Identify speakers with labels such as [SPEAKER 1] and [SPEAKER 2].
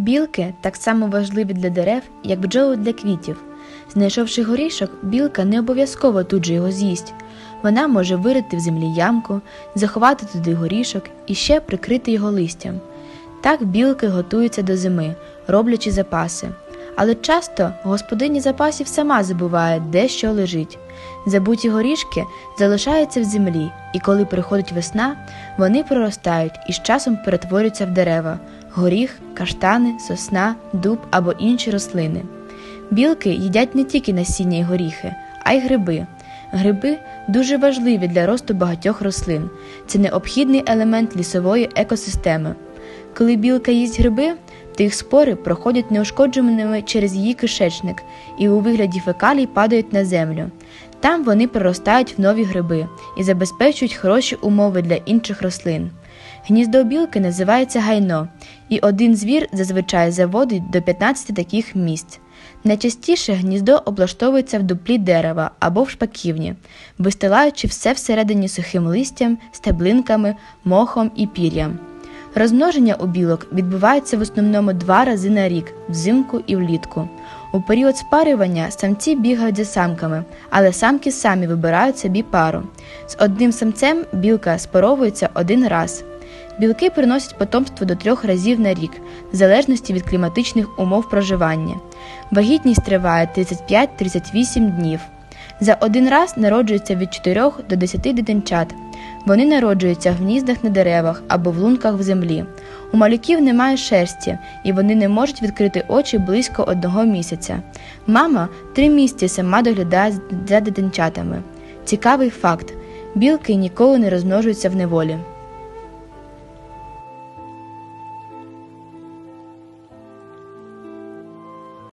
[SPEAKER 1] Білки так само важливі для дерев, як бджоли для квітів. Знайшовши горішок, білка не обов'язково тут же його з'їсть. Вона може вирити в землі ямку, заховати туди горішок і ще прикрити його листям. Так білки готуються до зими, роблячи запаси. Але часто господиня запасів сама забуває, де що лежить. Забуті горішки залишаються в землі, і коли приходить весна, вони проростають і з часом перетворюються в дерева горіх, каштани, сосна, дуб або інші рослини. Білки їдять не тільки насіння й горіхи, а й гриби. Гриби дуже важливі для росту багатьох рослин. Це необхідний елемент лісової екосистеми. Коли білка їсть гриби, то їх спори проходять неушкодженими через її кишечник і у вигляді фекалій падають на землю. Там вони проростають в нові гриби і забезпечують хороші умови для інших рослин. Гніздо білки називається гайно, і один звір зазвичай заводить до 15 таких місць. Найчастіше гніздо облаштовується в дуплі дерева або в шпаківні, вистилаючи все всередині сухим листям, стеблинками, мохом і пір'ям. Розмноження у білок відбувається в основному два рази на рік взимку і влітку. У період спарювання самці бігають за самками, але самки самі вибирають собі пару. З одним самцем білка спаровується один раз. Білки приносять потомство до трьох разів на рік, в залежності від кліматичних умов проживання. Вагітність триває 35-38 днів. За один раз народжується від 4 до 10 дитинчат. Вони народжуються в гніздах на деревах або в лунках в землі. У малюків немає шерсті, і вони не можуть відкрити очі близько одного місяця. Мама три місяці сама доглядає за дитинчатами. Цікавий факт: білки ніколи не розмножуються в неволі.